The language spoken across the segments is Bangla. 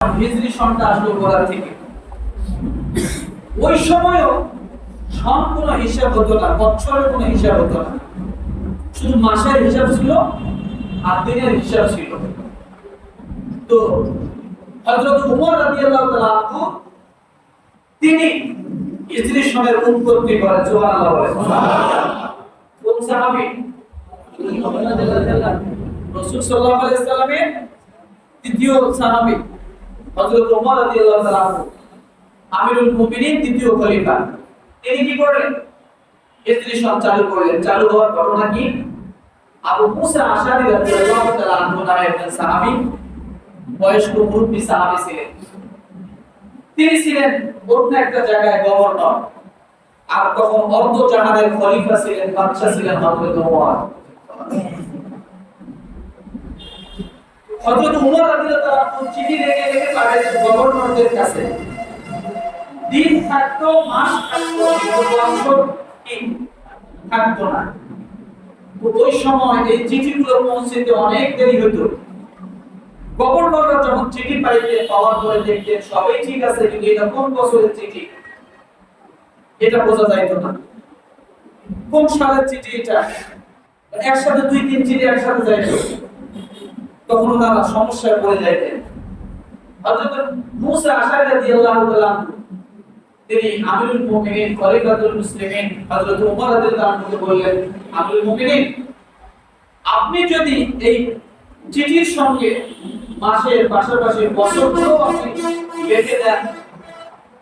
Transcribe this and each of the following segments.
হিজরি সনটা আসলো গোড়া থেকে। ওই সময়ও সন কোনো হিসাব হতো না বছরের কোনো হিসাব হতো না। শুধু মাসের হিসাব ছিল আর দিনের হিসাব ছিল। তো হযরত উমর রাদিয়াল্লাহু তাআলা তিনি হিজরি সনের উৎপত্তি করেন, সুবহানাল্লাহ বলেন। কোন সাহাবী? রাসূল সাল্লাল্লাহু আলাইহি সাল্লামের সাহাবী। হযরত ওমর রাদিয়াল্লাহু তাআলা আমিরুল মুমিনিন দ্বিতীয় খলিফা। তিনি কি করলেন? হিজরি সন চালু করলেন। চালু হওয়ার ঘটনা কি? আবু মুসা আশারি রাদিয়াল্লাহু তাআলা আনহু নামে একজন সাহাবী, বয়স্ক মুরব্বী সাহাবী ছিলেন। তিনি ছিলেন অন্য একটা জায়গায় গভর্নর। আর তখন অর্ধ জাহানের খলিফা ছিলেন, বাদশা ছিলেন হযরত ওমর। হযরত ওমর রাদিয়াল্লাহু চিঠি রেখে রেখে গভর্নরদের কাছে, দিন থাকতো, মাস থাকতো থাকতো না। ওই সময় এই চিঠিগুলো অনেক দেরি হতো গভর্নররা যখন চিঠি পাইতেন পাওয়ার পরে দেখতেন সবই ঠিক আছে, কিন্তু এটা কোন বছরের চিঠি? এটা বোঝা যাইতো না। কোন সালের চিঠি এটা? একসাথে দুই, তিন চিঠি একসাথে যাইতো। তখন ওনারা সমস্যায় পড়ে যাইতেন হযরত রাদিয়াল্লাহু তাআলা তিনি আমিরুল মুমিনিন, খলিফাতুল মুসলিমিন, হযরত ওমর রাদিয়াল্লাহু বললেন, আমিরুল মুমিনিন, আপনি যদি এই চিঠির সঙ্গে মাসের পাশাপাশি বছরগুলো আপনি লিখে দেন,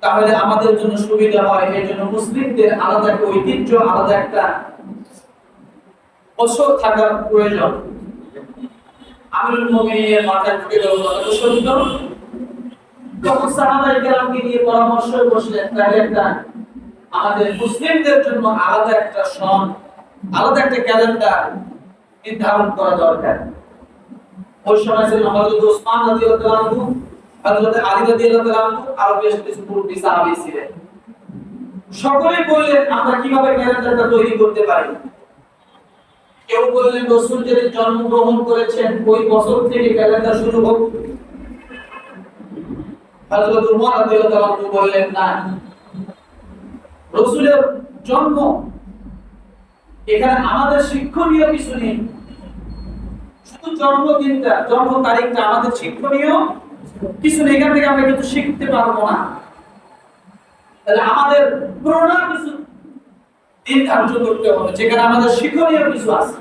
তাহলে আমাদের জন্য সুবিধা হয়। এই জন্য মুসলিমদের আলাদা একটা ঐতিহ্য, আলাদা একটা বছর থাকার প্রয়োজন। মুমিনের মাথায় গেল তখন সাহাবাই কেরামকে নিয়ে পরামর্শ বসলেন আমাদের মুসলিমদের জন্য আলাদা একটা সন, আলাদা একটা ক্যালেন্ডার নির্ধারণ করা দরকার। ওই সময় ওসমান আনহু আলী আনহু বেশ কিছু ছিলেন। সকলেই বললেন, আমরা কীভাবে ক্যালেন্ডারটা তৈরি করতে পারি? কেউ বললেন রসুল জন্মগ্রহণ করেছেন, ওই বছর থেকে ক্যালেন্ডার শুরু হোক। হযরত উমর রাদিয়াল্লাহু আনহু বললেন, না। রসুলের জন্ম এখানে আমাদের শিক্ষণীয় কিছু নেই। শুধু জন্মদিনটা, জন্ম তারিখটা আমাদের শিক্ষণীয় কিছু নেই। এখান থেকে আমরা কিন্তু শিখতে পারব না। তাহলে আমাদের পুরোনো কিছু দিন করতে হবে। যেখানে আমাদের শিক্ষণীয় কিছু আছে।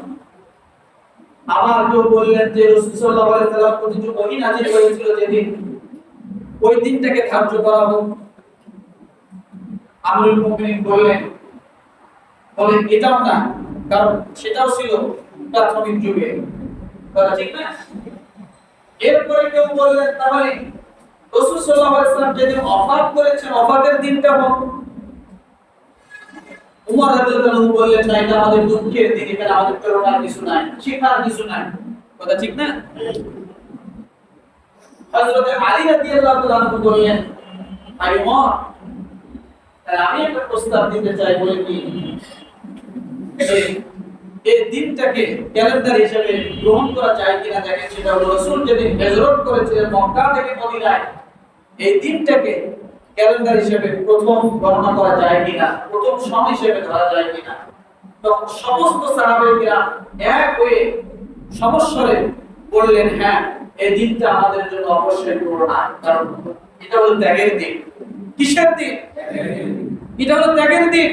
আবার কেউ বললেন যে রসুল নাযিল হয়েছিল যেদিন। ওই দিনটাকে করা হোক। মুমিনিন বললেন, বলেন, এটাও না, কারণ সেটাও ছিল প্রাথমিক যুগে। কথা ঠিক না? এরপরে কেউ বললেন তাহলে রসুল সাল্লাল্লাহু আলাইহি যেদিন অফাত করেছেন, অফাতের দিনটা হোক উমর রাদিয়াল্লাহু বললেন, না, এটা আমাদের দুঃখের দিন এখানে আমাদের প্রেরণার কিছু নাই, শিক্ষার কিছু নাই। কথা ঠিক না? হযরত আলী রাদিয়াল্লাহু তাআলা বললেন, ভাই উমর আমি একটা প্রস্তাব দিতে চাই বলে কি? এই দিনটাকে ক্যালেন্ডার হিসেবে গ্রহণ করা যায় কিনা দেখেন, সেটা হলো রাসূল যেদিন হিজরত করেছিলেন মক্কা থেকে মদিনায়, এই দিনটাকে ক্যালেন্ডার হিসেবে প্রথম গণনা করা যায় কিনা, প্রথম সন হিসেবে ধরা যায় কিনা। তখন সমস্ত সাহাবাইরা এক হয়ে সমস্বরে বললেন হ্যাঁ এই দিনটা আমাদের জন্য অবশ্যই করোনা কারণ এটা হলো ত্যাগের দিন। কিসের দিন? এটা হলো ত্যাগের দিন।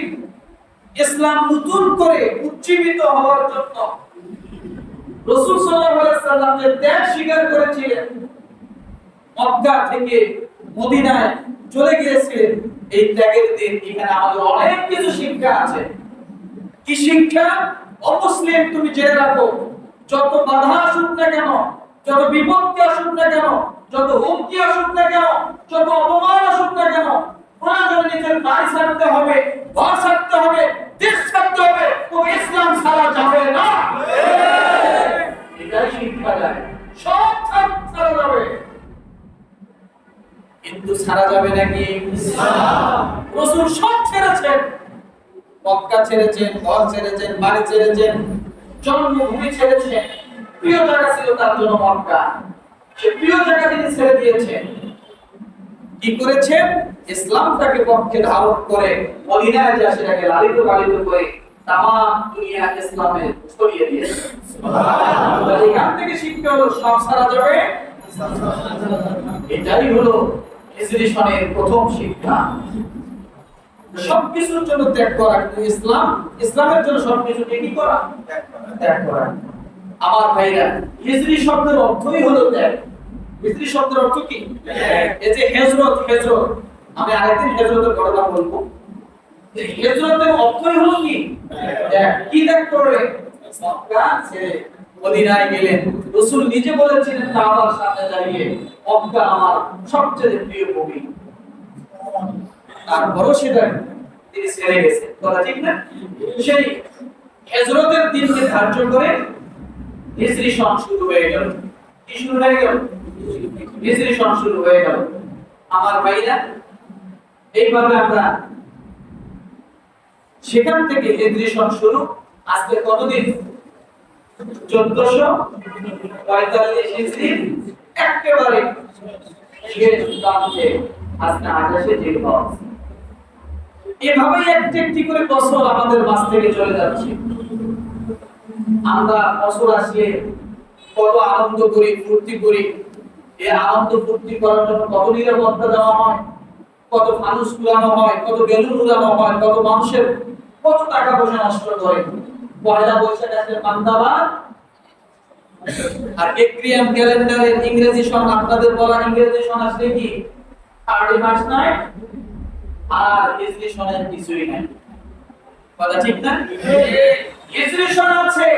ইসলাম নতুন করে উজ্জীবিত হওয়ার জন্য রাসূল আলাইহি সাল্লাম যে ত্যাগ স্বীকার করেছিলেন। মক্কা থেকে মদিনায় চলে গিয়েছিলেন এই ত্যাগের দিন এখানে আমাদের অনেক কিছু শিক্ষা আছে। কি শিক্ষা? অমুসলিম তুমি জেনে রাখো, যত বাধা আসুক না কেন, যত বিপত্তি আসুক না কেন, যত হুমকি আসুক না কেন, যত অপমান আসুক না কেন প্রয়োজনে নিজের বাড়ি ছাড়তে হবে, ঘর ছাড়তে হবে দেশ ছাড়তে হবে ও ইসলাম ছাড়া যাবে না এটাই শিক্ষা দেয় সব ছাড়- ছাড়া যাবে কিন্তু ছাড়া যাবে নাকি রসুল সব ছেড়েছেন মক্কা ছেড়েছেন, ঘর ছেড়েছেন, বাড়ি ছেড়েছেন, জন্মভূমি ছেড়েছেন। প্রিয় জায়গা ছিল তার জন্য মক্কা সে প্রিয় জায়গা তিনি ছেড়ে দিয়েছেন। কি করেছেন? ইসলামটাকে পক্ষে ধারণ করে মদিনায় যা সেটাকে লালিত পালিত করে তাম দুনিয়া ইসলামে ছড়িয়ে দিয়েছে। এখান থেকে শিখতে হলো, সব সারা যাবে? এটাই হলো হিজরি প্রথম শিক্ষা। সবকিছুর জন্য ত্যাগ করা কিন্তু ইসলাম। ইসলামের জন্য সবকিছুকে কি করা। ত্যাগ করা। আমার ভাইরা, হিজরি শব্দের অর্থই হলো ত্যাগ। হিজরি শব্দের অর্থ কি? এই যে হেজরত হেজরত। আমি আরেকদিন হেজরতের ঘটনা বলব। হেজরতের অর্থই হলো কি? কি ত্যাগ করে? মক্কা ছেড়ে মদিনায় গেলেন, রাসূল নিজে বলেছিলেন কাবার সামনে দাঁড়িয়ে মক্কা আমার সবচেয়ে প্রিয় ভূমি তারপরও সেটা তিনি ছেড়ে গেছে কথা ঠিক না? সেই হেজরতের দিনকে ধার্য করে হিজরি সন শুরু হয়ে গেল। কি শুরু হয়ে গেল? হিজরি সন শুরু হয়ে গেল। আমার ভাইরা, এইভাবে আমরা সেখান থেকে হিজরি সন শুরু। আজকে কতদিন? চোদ্দশো পঁয়তাল্লিশ হিজরি। একেবারে আজকে আঠাশে জিলহজ এভাবেই একটি একটি করে বছর আমাদের থেকে চলে যাচ্ছে। আমরা বছর আসলে কত আনন্দ করি, ফুর্তি করি। এই আনন্দ ফুর্তি করার জন্য কত নিরাপত্তা দেওয়া হয়, কত মানুষ উড়ানো হয়, কত বেলুন উড়ানো হয়, কত মানুষের কত টাকা পয়সা নষ্ট করে। পয়লা বৈশাখ আসলে আর এক্রিয়াম ক্যালেন্ডারের ইংরেজি সন, আপনাদের বলা ইংরেজি সন আসলে কি? থার্টি মাস নয় আর হিজরি কিছুই নাই। কথা ঠিক না? হিজরি আছে।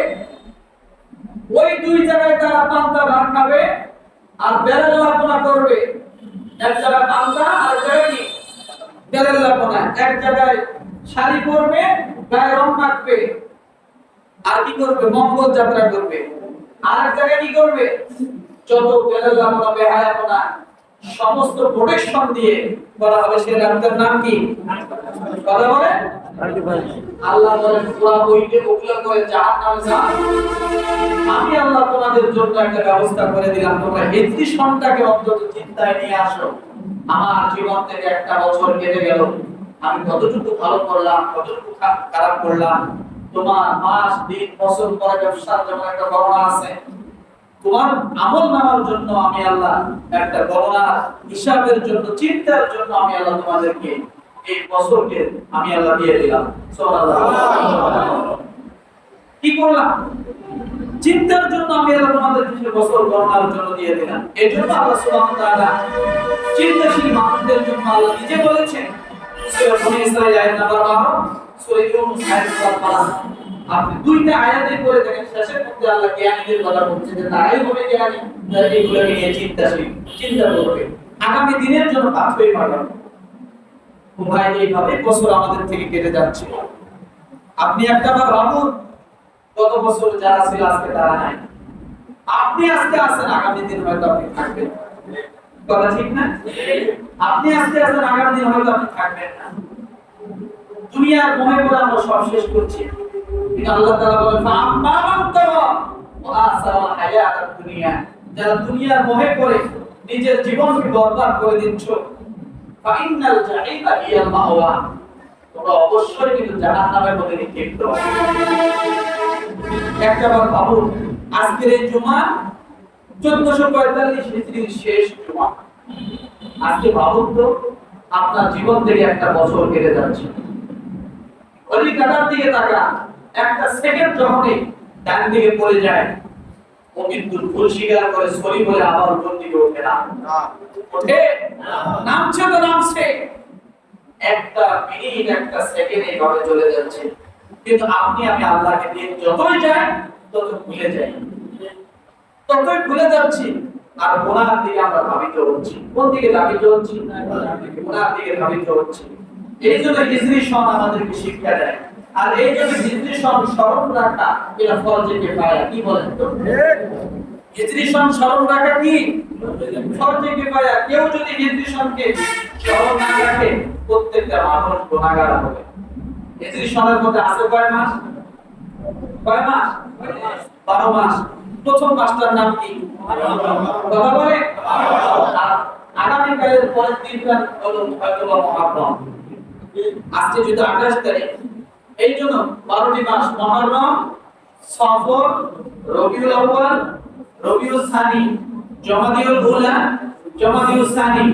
ওই দুই জায়গায় তারা পান্তা ভাত খাবে, আর বেড়াল লাপনা করবে, এক জায়গায় পান্তা আর জায়গায় বেড়াল লাপনা এক জায়গায় শাড়ি পরবে, গায়ে রং মাখবে। আর কি করবে? মঙ্গল যাত্রা করবে। আর এক জায়গায় কি করবে? যত বেড়াল লাপনা বেহায়াপনা। সমস্ত প্রোটেকশন দিয়ে করা হবে সে ডাক্তার নাম কি? কথা বলে? আল্লাহ বলেন, তোরা বইতে ওগুলো করে জাহান্নামে যা। আমি আল্লাহ তোমাদের জন্য একটা ব্যবস্থা করে দিলাম। তোমরা হিজরি সনটাকে অন্তত চিন্তায় নিয়ে আসো। আমার জীবন থেকে একটা বছর কেটে গেল। আমি কতটুকু ভালো করলাম, কতটুকু খারাপ করলাম? তোমার মাস, দিন বছর পরে ব্যবসার যেমন একটা গণনা আছে। তোমার আমল নামার জন্য আমি আল্লাহ একটা গণনা হিসাবের জন্য, চিন্তার জন্য আমি আল্লাহ তোমাদেরকে এই বছরকে আমি আল্লাহ দিয়ে দিলাম। কি করলাম? চিন্তার জন্য আমি আল্লাহ তোমাদের কিছু বছর গণনার জন্য দিয়ে দিলাম। এই জন্য আল্লাহ সুবহানাহু ওয়া তাআলা চিন্তাশীল মানুষদের জন্য আল্লাহ নিজে বলেছেন, সূরা বনী ইসরাঈল আয়াত নাম্বার 12 সূরা ইউনূস আয়াত নাম্বার 5 আপনি দুইটা আয়াতে করে দেখেন শেষের মধ্যে আল্লাহ জ্ঞানীদের কথা বলছে যে তারাই হবে জ্ঞানী যারা এগুলোকে নিয়ে চিন্তাশীল চিন্তা করবে। আগামী দিনের জন্য পাথরই পাঠানো ভাই এইভাবে বছর আমাদের থেকে কেটে যাচ্ছে আপনি একটা বার ভাবুন, গত বছর যারা ছিল আজকে তারা নাই। আপনি আজকে আছেন, আগামী দিন হয়তো আপনি থাকবেন কথা ঠিক না? আপনি আজকে আছেন, আগামী দিন হয়তো আপনি থাকবেন না। দুনিয়ার মোহে করে আমরা সব শেষ করছি। আল্লাহ দুনিয়া যারা দুনিয়ার মোহে করে নিজের জীবনকে বরবাদ করে দিচ্ছ ফাইনাল মাওয়া তোমরা অবশ্যই কিন্তু নিক্ষিপ্ত একটা বার ভাবুন আজকের এই জুমা চোদ্দশো পঁয়তাল্লিশ হিজড়ির শেষ জুমা আজকে ভাবুন তো আপনার জীবন থেকে একটা বছর কেটে যাচ্ছে কাটার দিকে তাকা একটা সেকেন্ড যখনই ডান দিকে পড়ে যায় ও কিন্তু ভুল স্বীকার করে সরি বলে, আবার উপর দিকে ওঠে না। ওঠে নামছে তো নামছে। একটা মিনিট, একটা সেকেন্ড এইভাবে চলে যাচ্ছে। কিন্তু আপনি, আমি আল্লাহকে দিয়ে যতই যাই তত ভুলে যাই। ততই ভুলে যাচ্ছি। আর গোনার দিকে আমরা ধাবিত হচ্ছি। কোন দিকে ধাবিত হচ্ছি? গোনার দিকে ধাবিত হচ্ছি। এই জন্য হিজরি সন আমাদেরকে শিক্ষা দেয়। আর এই জন্য হিজরি সন স্মরণ রাখা এটা ফরজে কিফায়া কি বলেন তো? স্মরণ রাখা কি? ফরজে কিফায়া কেউ যদি স্মরণ না রাখে প্রত্যেকটা মানুষ গুনাহগার হবে। মধ্যে আছে কয় মাস? কয় মাস? বারো মাস। প্রথম মাসটার নাম কি? কথা বলে? আগামীকালের পরের দিনটা হলো হয়তো বা মহারম আজকে যেহেতু আঠাশ তারিখ এই জন্য বারোটি মাস মহরম, সফর, রবিউল আউয়াল, রবিউল সানি, জমাদিউল উলা, জমাদিউল সানি,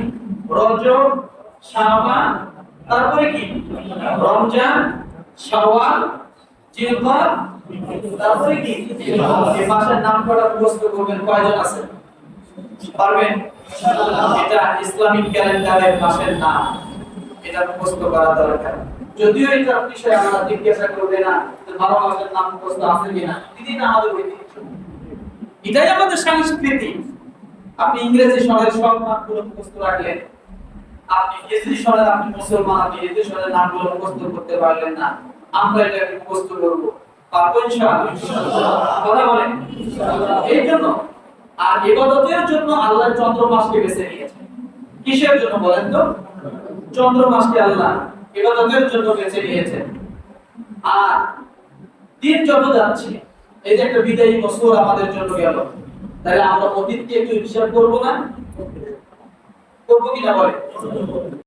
রজব শাবান তারপরে কি? রমজান, শাওয়াল জিলকদ তারপরে কি? এই মাসের নাম কটা মুখস্থ করবেন? কয়জন আছে পারবেন? এটা ইসলামিক ক্যালেন্ডারের মাসের নাম। এটা মুখস্থ করা দরকার। যদিও এটা বিষয়ে আমরা জিজ্ঞাসা করবে না বারো মাসের নাম মুখস্থ আছে কিনা। দিদি না আমাদের ঐতিহ্য। এটাই আমাদের সংস্কৃতি। আপনি ইংরেজি সনের সব নামগুলো মুখস্থ রাখলেন। আপনি হিজরি সনের আপনি মুসলমান, আপনি হিজরি সনের নামগুলো মুখস্থ করতে পারলেন না। আমরা এটাকে মুখস্থ করব। পারব ইনশাআল্লাহ। কথা বলেন? এই জন্য। আর ইবাদতের জন্য আল্লাহ চন্দ্র মাসকে বেছে নিয়েছেন। কিসের জন্য বলেন তো? চন্দ্র মাসকে আল্লাহ ইবাদতের জন্য বেছে নিয়েছে। আর দিন যত যাচ্ছে, এই যে একটা বিদায়ী বছর আমাদের জন্য গেল, তাহলে আমরা অতীতকে একটু হিসাব করব না? করব কিনা বলে